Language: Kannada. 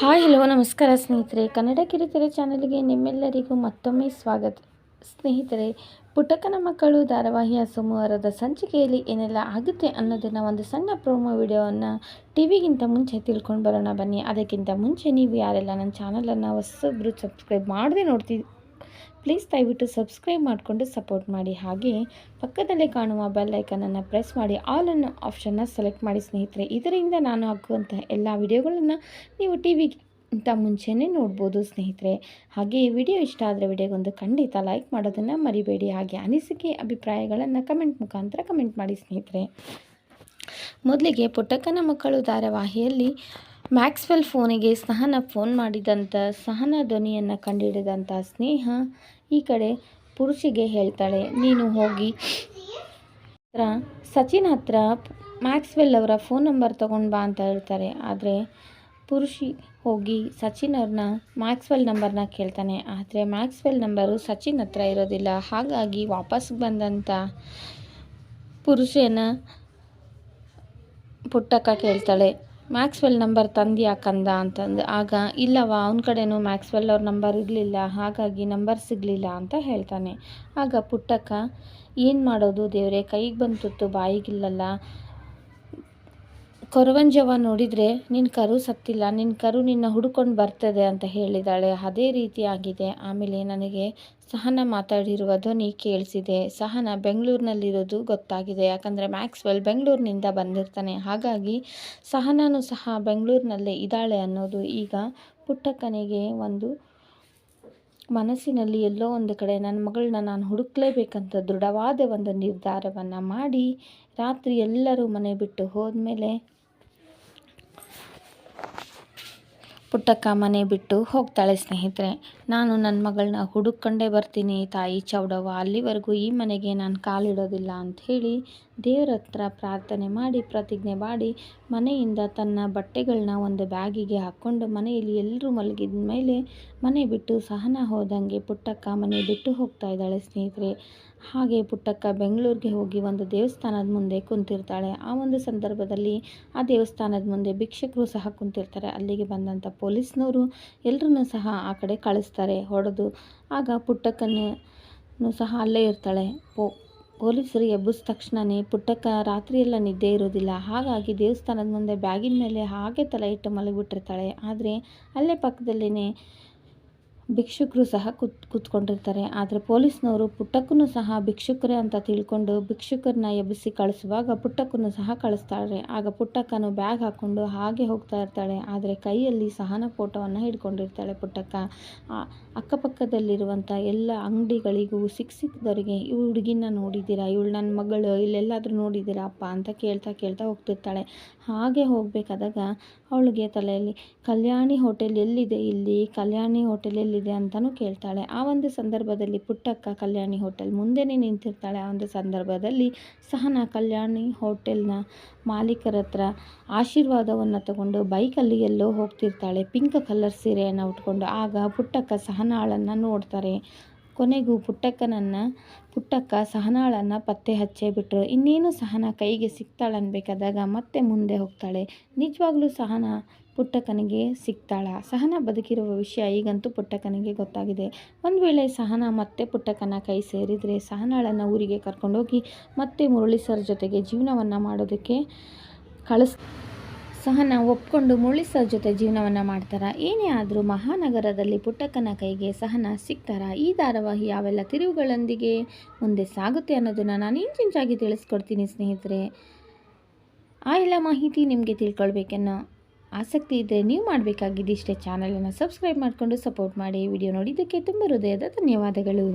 ಹಾಯ್, ಹಲೋ, ನಮಸ್ಕಾರ ಸ್ನೇಹಿತರೆ. ಕನ್ನಡ ಕಿರುತೆರೆ ಚಾನಲ್ಗೆ ನಿಮ್ಮೆಲ್ಲರಿಗೂ ಮತ್ತೊಮ್ಮೆ ಸ್ವಾಗತ. ಸ್ನೇಹಿತರೆ, ಪುಟಕನ ಮಕ್ಕಳು ಧಾರಾವಾಹಿಯ ಸೋಮವಾರದ ಸಂಚಿಕೆಯಲ್ಲಿ ಏನೆಲ್ಲ ಆಗುತ್ತೆ ಅನ್ನೋದನ್ನು ಒಂದು ಸಣ್ಣ ಪ್ರೋಮೋ ವಿಡಿಯೋವನ್ನು ಟಿ ವಿಗಿಂತ ಮುಂಚೆ ತಿಳ್ಕೊಂಡು ಬರೋಣ ಬನ್ನಿ. ಅದಕ್ಕಿಂತ ಮುಂಚೆ ನೀವು ಯಾರೆಲ್ಲ ನನ್ನ ಚಾನಲನ್ನು ಹೊಸಬ್ರು ಸಬ್ಸ್ಕ್ರೈಬ್ ಮಾಡದೆ ನೋಡ್ತೀವಿ ಪ್ಲೀಸ್ ದಯವಿಟ್ಟು ಸಬ್ಸ್ಕ್ರೈಬ್ ಮಾಡಿಕೊಂಡು ಸಪೋರ್ಟ್ ಮಾಡಿ. ಹಾಗೆ ಪಕ್ಕದಲ್ಲೇ ಕಾಣುವ ಬೆಲ್ ಐಕನನ್ನು ಪ್ರೆಸ್ ಮಾಡಿ. ಆಲ್ ಅನ್ನೋ ಆಪ್ಷನ್ನ ಸೆಲೆಕ್ಟ್ ಮಾಡಿ ಸ್ನೇಹಿತರೆ. ಇದರಿಂದ ನಾನು ಹಾಕುವಂತಹ ಎಲ್ಲ ವಿಡಿಯೋಗಳನ್ನು ನೀವು ಟಿ ವಿಗಿಂತ ಮುಂಚೆನೇ ನೋಡ್ಬೋದು ಸ್ನೇಹಿತರೆ. ಹಾಗೆ ಈ ವಿಡಿಯೋ ಇಷ್ಟ ಆದರೆ ವಿಡಿಯೋಗೊಂದು ಖಂಡಿತ ಲೈಕ್ ಮಾಡೋದನ್ನು ಮರಿಬೇಡಿ. ಹಾಗೆ ಅನಿಸಿಕೆ ಅಭಿಪ್ರಾಯಗಳನ್ನು ಕಮೆಂಟ್ ಮುಖಾಂತರ ಕಮೆಂಟ್ ಮಾಡಿ ಸ್ನೇಹಿತರೆ. ಮೊದಲಿಗೆ ಪುಟ್ಟಕ್ಕನ ಮಕ್ಕಳು ಧಾರಾವಾಹಿಯಲ್ಲಿ ಮ್ಯಾಕ್ಸ್ವೆಲ್ ಫೋನಿಗೆ ಸಹನ ಫೋನ್ ಮಾಡಿದಂಥ ಸಹನ ಧ್ವನಿಯನ್ನು ಕಂಡುಹಿಡಿದಂಥ ಸ್ನೇಹ ಈ ಕಡೆ ಪುರುಷಿಗೆ ಹೇಳ್ತಾಳೆ, ನೀನು ಹೋಗಿ ಹತ್ರ, ಸಚಿನ್ ಹತ್ರ ಮ್ಯಾಕ್ಸ್ವೆಲ್ ಅವರ ಫೋನ್ ನಂಬರ್ ತೊಗೊಂಡು ಬಾ ಅಂತ ಹೇಳ್ತಾರೆ. ಆದರೆ ಪುರುಷಿ ಹೋಗಿ ಸಚಿನ್ ಅವ್ರನ್ನ ಮ್ಯಾಕ್ಸ್ವೆಲ್ ನಂಬರ್ನ ಕೇಳ್ತಾನೆ. ಆದರೆ ಮ್ಯಾಕ್ಸ್ವೆಲ್ ನಂಬರು ಸಚಿನ್ ಹತ್ರ ಇರೋದಿಲ್ಲ. ಹಾಗಾಗಿ ವಾಪಸ್ ಬಂದಂಥ ಪುರುಷನ ಪುಟ್ಟಕ್ಕ ಕೇಳ್ತಾಳೆ ಮ್ಯಾಕ್ಸ್ವೆಲ್ ನಂಬರ್ ತಂದ್ಯಾ ಕಂದ? ಅಂತಂದು. ಆಗ ಇಲ್ಲವ ಅವನ ಕಡೆನೂ ಮ್ಯಾಕ್ಸ್ವೆಲ್ ಅವ್ರ ನಂಬರ್ ಇರಲಿಲ್ಲ, ಹಾಗಾಗಿ ನಂಬರ್ ಸಿಗಲಿಲ್ಲ ಅಂತ ಹೇಳ್ತಾನೆ. ಆಗ ಪುಟ್ಟಕ್ಕ, ಏನು ಮಾಡೋದು ದೇವರೇ? ಕೈಗೆ ಬಂತು ಬಾಯಿಗಿಲ್ಲಲ್ಲ. ಕೊರವಂಜವ ನೋಡಿದರೆ ನಿನ್ನ ಕರು ಸತ್ತಿಲ್ಲ ನಿನ್ನ ಕರು ನಿನ್ನ ಹುಡುಕೊಂಡು ಬರ್ತದೆ ಅಂತ ಹೇಳಿದಾಳೆ. ಅದೇ ರೀತಿ ಆಗಿದೆ. ಆಮೇಲೆ ನನಗೆ ಸಹನ ಮಾತಾಡಿರುವ ಧ್ವನಿ ಕೇಳಿಸಿದೆ. ಸಹನ ಬೆಂಗಳೂರಿನಲ್ಲಿರೋದು ಗೊತ್ತಾಗಿದೆ. ಯಾಕಂದರೆ ಮ್ಯಾಕ್ಸ್ವೆಲ್ ಬೆಂಗಳೂರಿನಿಂದ ಬಂದಿರ್ತಾನೆ. ಹಾಗಾಗಿ ಸಹನೂ ಸಹ ಬೆಂಗಳೂರಿನಲ್ಲೇ ಇದ್ದಾಳೆ ಅನ್ನೋದು ಈಗ ಪುಟ್ಟಕ್ಕನಿಗೆ ಒಂದು ಮನಸ್ಸಿನಲ್ಲಿ ಎಲ್ಲೋ ಒಂದು ಕಡೆ ನನ್ನ ಮಗಳನ್ನ ನಾನು ಹುಡುಕ್ಲೇಬೇಕಂತ ದೃಢವಾದ ಒಂದು ನಿರ್ಧಾರವನ್ನು ಮಾಡಿ ರಾತ್ರಿ ಎಲ್ಲರೂ ಮನೆ ಬಿಟ್ಟು ಹೋದ್ಮೇಲೆ ಪುಟ್ಟಕ್ಕ ಮನೆ ಬಿಟ್ಟು ಹೋಗ್ತಾಳೆ ಸ್ನೇಹಿತರೆ. ನಾನು ನನ್ನ ಮಗಳನ್ನ ಹುಡುಕೊಂಡೇ ಬರ್ತೀನಿ. ತಾಯಿ ಚೌಡವ್ವ, ಅಲ್ಲಿವರೆಗೂ ಈ ಮನೆಗೆ ನಾನು ಕಾಲಿಡೋದಿಲ್ಲ ಅಂಥೇಳಿ ದೇವರ ಹತ್ರ ಪ್ರಾರ್ಥನೆ ಮಾಡಿ ಪ್ರತಿಜ್ಞೆ ಮಾಡಿ ಮನೆಯಿಂದ ತನ್ನ ಬಟ್ಟೆಗಳನ್ನ ಒಂದು ಬ್ಯಾಗಿಗೆ ಹಾಕ್ಕೊಂಡು ಮನೆಯಲ್ಲಿ ಎಲ್ಲರೂ ಮಲಗಿದ ಮೇಲೆ ಮನೆ ಬಿಟ್ಟು ಸಹನ ಹೋದಂಗೆ ಪುಟ್ಟಕ್ಕ ಮನೆ ಬಿಟ್ಟು ಹೋಗ್ತಾ ಇದ್ದಾಳೆ ಸ್ನೇಹಿತರೆ. ಹಾಗೆ ಪುಟ್ಟಕ್ಕ ಬೆಂಗಳೂರಿಗೆ ಹೋಗಿ ಒಂದು ದೇವಸ್ಥಾನದ ಮುಂದೆ ಕುಂತಿರ್ತಾಳೆ. ಆ ಒಂದು ಸಂದರ್ಭದಲ್ಲಿ ಆ ದೇವಸ್ಥಾನದ ಮುಂದೆ ಭಿಕ್ಷಕರು ಸಹ ಕುಂತಿರ್ತಾರೆ. ಅಲ್ಲಿಗೆ ಬಂದಂಥ ಪೊಲೀಸ್ನವರು ಎಲ್ಲರನ್ನೂ ಸಹ ಆ ಕಡೆ ಕಳಿಸ್ತಾರೆ, ಹೊಡೆದು. ಆಗ ಪುಟ್ಟಕ್ಕನೂ ಸಹ ಅಲ್ಲೇ ಇರ್ತಾಳೆ. ಪೋ, ಪೊಲೀಸರು ಎಬ್ಬಿಸಿದ ತಕ್ಷಣವೇ ಪುಟ್ಟಕ್ಕ ರಾತ್ರಿಯೆಲ್ಲ ನಿದ್ದೆ ಇರೋದಿಲ್ಲ ಹಾಗಾಗಿ ದೇವಸ್ಥಾನದ ಮುಂದೆ ಬ್ಯಾಗಿನ ಮೇಲೆ ಹಾಗೆ ತಲೆ ಇಟ್ಟು ಮಲಗಿಬಿಟ್ಟಿರ್ತಾಳೆ. ಆದರೆ ಅಲ್ಲೇ ಪಕ್ಕದಲ್ಲೇ ಭಿಕ್ಷುಕರು ಸಹ ಕುತ್, ಕೂತ್ಕೊಂಡಿರ್ತಾರೆ. ಆದರೆ ಪೊಲೀಸ್ನವರು ಪುಟ್ಟಕ್ಕೂ ಸಹ ಭಿಕ್ಷುಕರೇ ಅಂತ ತಿಳ್ಕೊಂಡು ಭಿಕ್ಷುಕರನ್ನ ಎಬ್ಬಿಸಿ ಕಳಿಸುವಾಗ ಪುಟ್ಟಕ್ಕೂ ಸಹ ಕಳಿಸ್ತಾಳೆ ಆಗ ಪುಟ್ಟಕ್ಕನು ಬ್ಯಾಗ್ ಹಾಕ್ಕೊಂಡು ಹಾಗೆ ಹೋಗ್ತಾ ಇರ್ತಾಳೆ. ಆದರೆ ಕೈಯಲ್ಲಿ ಸಹನ ಫೋಟೋವನ್ನು ಹಿಡ್ಕೊಂಡಿರ್ತಾಳೆ ಪುಟ್ಟಕ್ಕ. ಅಕ್ಕಪಕ್ಕದಲ್ಲಿರುವಂಥ ಎಲ್ಲ ಅಂಗಡಿಗಳಿಗೂ ಸಿಕ್ಕ ಸಿಕ್ಕದವರಿಗೆ ಈ ಹುಡುಗಿನ ನೋಡಿದ್ದೀರಾ? ಇವಳು ನನ್ನ ಮಗಳು, ಇಲ್ಲೆಲ್ಲಾದರೂ ನೋಡಿದ್ದೀರಾ ಅಪ್ಪ? ಅಂತ ಕೇಳ್ತಾ ಕೇಳ್ತಾ ಹೋಗ್ತಿರ್ತಾಳೆ. ಹಾಗೆ ಹೋಗಬೇಕಾದಾಗ ಅವಳಿಗೆ ತಲೆಯಲ್ಲಿ, ಕಲ್ಯಾಣಿ ಹೋಟೆಲ್ ಎಲ್ಲಿದೆ ಇಲ್ಲಿ? ಕಲ್ಯಾಣಿ ಹೋಟೆಲ್ ಎಲ್ಲಿದೆ ಅಂತಲೂ ಕೇಳ್ತಾಳೆ. ಆ ಒಂದು ಸಂದರ್ಭದಲ್ಲಿ ಪುಟ್ಟಕ್ಕ ಕಲ್ಯಾಣಿ ಹೋಟೆಲ್ ಮುಂದೆನೇ ನಿಂತಿರ್ತಾಳೆ. ಆ ಒಂದು ಸಂದರ್ಭದಲ್ಲಿ ಸಹನಾ ಕಲ್ಯಾಣಿ ಹೋಟೆಲ್ನ ಮಾಲೀಕರ ಹತ್ರ ಆಶೀರ್ವಾದವನ್ನು ತಗೊಂಡು ಬೈಕಲ್ಲಿ ಎಲ್ಲೋ ಹೋಗ್ತಿರ್ತಾಳೆ. ಪಿಂಕ್ ಕಲರ್ ಸೀರೆಯನ್ನು ಉಟ್ಕೊಂಡು ಆಗ ಪುಟ್ಟಕ್ಕ ಸಹನಾಳನ್ನು ನೋಡ್ತಾರೆ. ಕೊನೆಗೂ ಪುಟ್ಟಕ್ಕನನ್ನು, ಪುಟ್ಟಕ್ಕ ಸಹನಾಳನ್ನು ಪತ್ತೆ ಹಚ್ಚೇ ಬಿಟ್ಟರು ಇನ್ನೇನು ಸಹನ ಕೈಗೆ ಸಿಗ್ತಾಳನ್ಬೇಕಾದಾಗ ಮತ್ತೆ ಮುಂದೆ ಹೋಗ್ತಾಳೆ. ನಿಜವಾಗ್ಲೂ ಸಹನ ಪುಟ್ಟಕ್ಕನಿಗೆ ಸಿಗ್ತಾಳ ಸಹನ ಬದುಕಿರುವ ವಿಷಯ ಈಗಂತೂ ಪುಟ್ಟಕ್ಕನಿಗೆ ಗೊತ್ತಾಗಿದೆ. ಒಂದು ವೇಳೆ ಸಹನ ಮತ್ತೆ ಪುಟ್ಟಕ್ಕನ ಕೈ ಸೇರಿದರೆ ಸಹನಾಳನ್ನು ಊರಿಗೆ ಕರ್ಕೊಂಡೋಗಿ ಮತ್ತೆ ಮುರಳಿ ಸರ್ ಜೊತೆಗೆ ಜೀವನವನ್ನು ಮಾಡೋದಕ್ಕೆ ಕಳಿಸ್ ಸಹನ ಒಪ್ಕೊಂಡು ಮುರಳಿ ಜೊತೆ ಜೀವನವನ್ನು ಮಾಡ್ತಾರ. ಏನೇ ಆದರೂ ಮಹಾನಗರದಲ್ಲಿ ಪುಟ್ಟಕ್ಕನ ಕೈಗೆ ಸಹನ ಸಿಗ್ತಾರ. ಈ ಧಾರಾವಾಹಿ ಯಾವೆಲ್ಲ ತಿರುವುಗಳೊಂದಿಗೆ ಮುಂದೆ ಸಾಗುತ್ತೆ ಅನ್ನೋದನ್ನು ನಾನು ಇಂಚಿಂಚಾಗಿ ತಿಳಿಸ್ಕೊಡ್ತೀನಿ ಸ್ನೇಹಿತರೆ. ಆ ಎಲ್ಲ ಮಾಹಿತಿ ನಿಮಗೆ ತಿಳ್ಕೊಳ್ಬೇಕನ್ನೋ ಆಸಕ್ತಿ ಇದ್ದರೆ ನೀವು ಮಾಡಬೇಕಾಗಿದ್ದಿಷ್ಟೇ ಚಾನಲನ್ನು ಸಬ್ಸ್ಕ್ರೈಬ್ ಮಾಡಿಕೊಂಡು ಸಪೋರ್ಟ್ ಮಾಡಿ. ವಿಡಿಯೋ ನೋಡಿದ್ದಕ್ಕೆ ತುಂಬ ಹೃದಯದ ಧನ್ಯವಾದಗಳು.